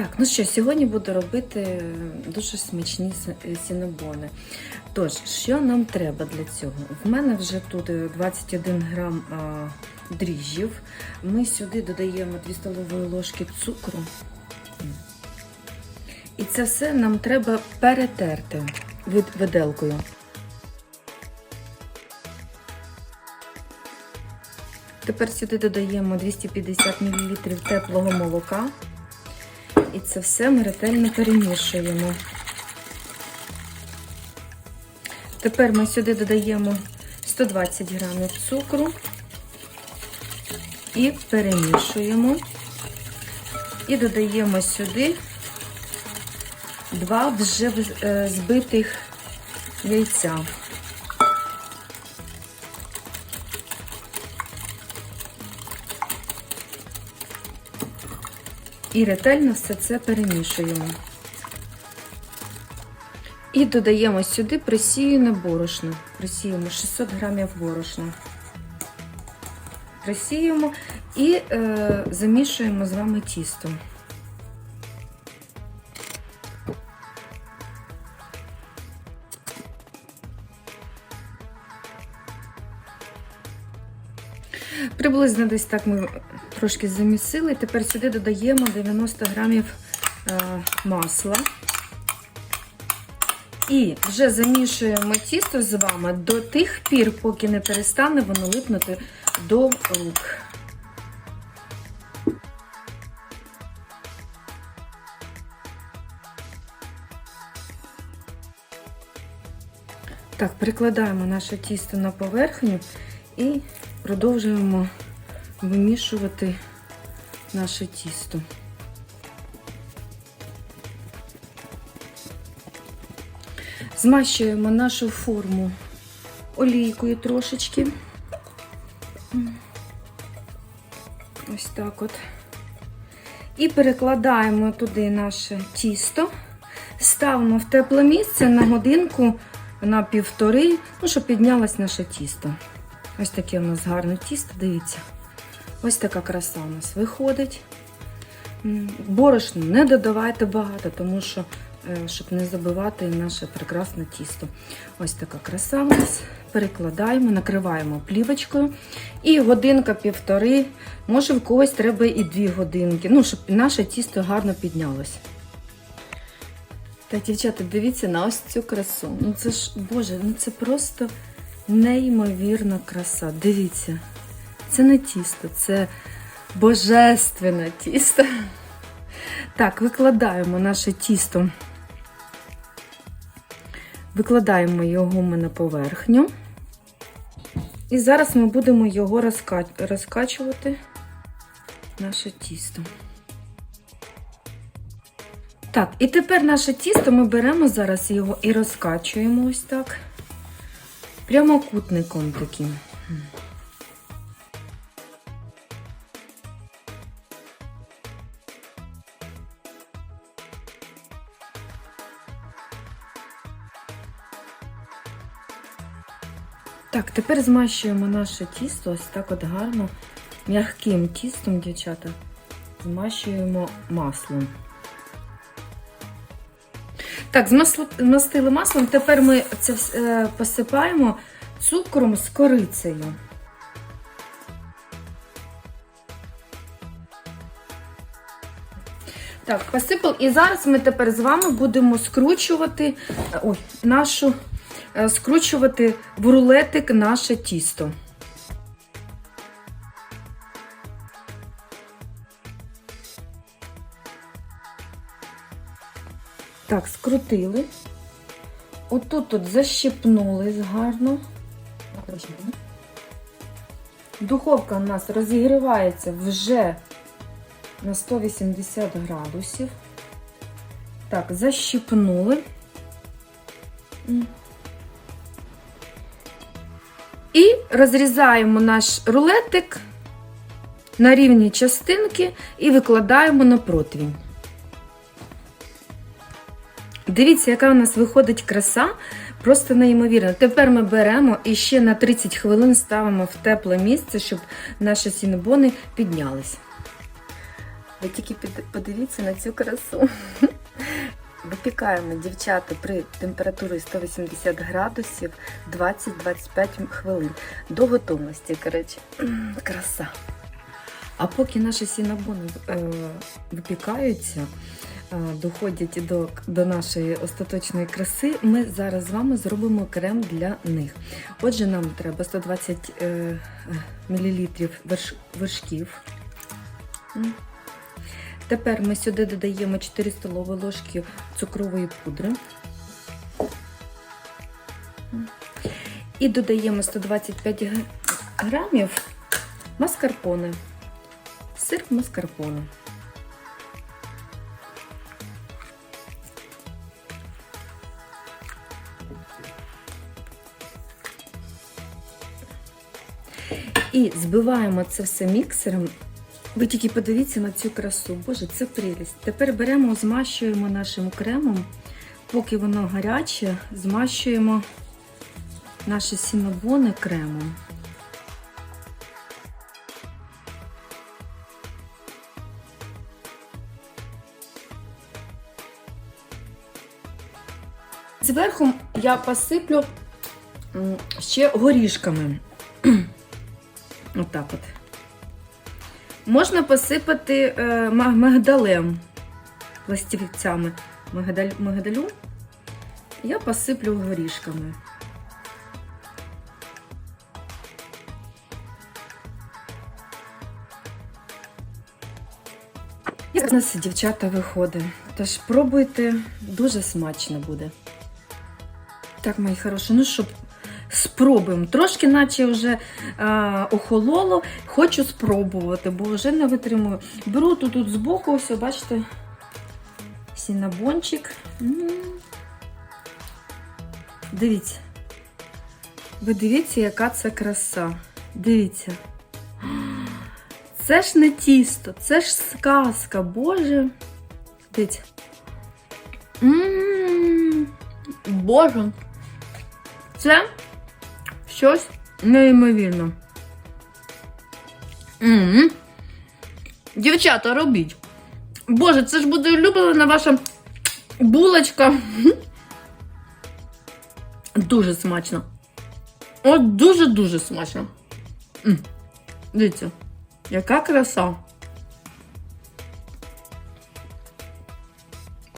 Так, ну що, сьогодні буду робити дуже смачні сі- сінобони. Тож, що нам треба для цього? В мене вже тут е, 21 грам а, дріжджів. Ми сюди додаємо 2 столові ложки цукру. І це все нам треба перетерти виделкою. Тепер сюди додаємо 250 мл теплого молока. І це все ми ретельно перемішуємо. Тепер ми сюди додаємо 120 грамів цукру і перемішуємо. І додаємо сюди два вже е, збитих яйця. І ретельно все це перемішуємо. І додаємо сюди присіяне борошно. Присіємо 600 грамів борошна. Присіємо і е, замішуємо з вами тісто. Приблизно десь так ми трошки замісили. Тепер сюди додаємо 90 грамів е, масла. І вже замішуємо тісто з вами до тих пір, поки не перестане воно липнути до рук. Так, прикладаємо наше тісто на поверхню і продовжуємо вимішувати наше тісто. Змащуємо нашу форму олійкою трошечки. Ось так от. І перекладаємо туди наше тісто, ставимо в тепле місце на годинку, на півтори, ну, щоб піднялось наше тісто. Ось таке у нас гарне тісто, дивіться. Ось така краса у нас виходить. М, Борошно не додавайте багато, тому що, е, щоб не забивати наше прекрасне тісто. Ось така краса у нас. Перекладаємо, накриваємо плівочкою. І годинка-півтори, може в когось треба і дві годинки, ну, щоб наше тісто гарно піднялось. Так, дівчата, дивіться на ось цю красу. Ну це ж, Боже, ну це просто неймовірна краса. Дивіться, це не тісто, це божественне тісто. Так, викладаємо наше тісто. Викладаємо його ми на поверхню. І зараз ми будемо його розка- розкачувати, наше тісто. Так, і тепер наше тісто ми беремо зараз його і розкачуємо ось так. Прямокутником таким. Так, тепер змащуємо наше тісто ось так от гарно, м'яким тістом, дівчата, змащуємо маслом. Так, змастили маслом. Тепер ми це е, посипаємо цукром з корицею. Так, посипав. І зараз ми тепер з вами будемо скручувати е, ой, нашу, е, скручувати в рулетик наше тісто. Так, скрутили. Отут тут защипнули гарно. Духовка у нас розігрівається вже на 180 градусів. Так, защипнули. І розрізаємо наш рулетик на рівні частинки і викладаємо на противень. Дивіться, яка у нас виходить краса, просто неймовірно. Тепер ми беремо і ще на 30 хвилин ставимо в тепле місце, щоб наші сінебони піднялись. Ви тільки подивіться на цю красу. Випікаємо дівчата при температурі 180 градусів 20-25 хвилин до готовності. Коротше, краса. А поки наші сінабони е, випікаються, е, доходять до, до нашої остаточної краси, ми зараз з вами зробимо крем для них. Отже, нам треба 120 е, мл верш, вершків. Тепер ми сюди додаємо 4 столові ложки цукрової пудри. І додаємо 125 грамів маскарпоне. Сир маскарпоне. І збиваємо це все міксером. Ви тільки подивіться на цю красу. Боже, це прелість. Тепер беремо, змащуємо нашим кремом, поки воно гаряче, змащуємо наші сінобони кремом. Зверху я посиплю ще горішками. Отак от. Можна посипати е, мигдалем, пластівцями мигдалю. Я посиплю горішками. Як у нас дівчата виходить. Тож пробуйте, дуже смачно буде. Так, мої хороші, ну що, спробуємо. Трошки, наче вже а, охололо, хочу спробувати, бо вже не витримую. Беру тут, тут збоку, ось, бачите, сінабончик. Дивіться. Ви дивіться, яка це краса. Дивіться. Це ж не тісто, це ж сказка, боже. Дивіться. М, Боже. Це щось неймовірне. М. Дівчата, робіть. Боже, це ж буде улюблена ваша булочка. Дуже смачно. От дуже-дуже смачно. М. Дивіться, яка краса.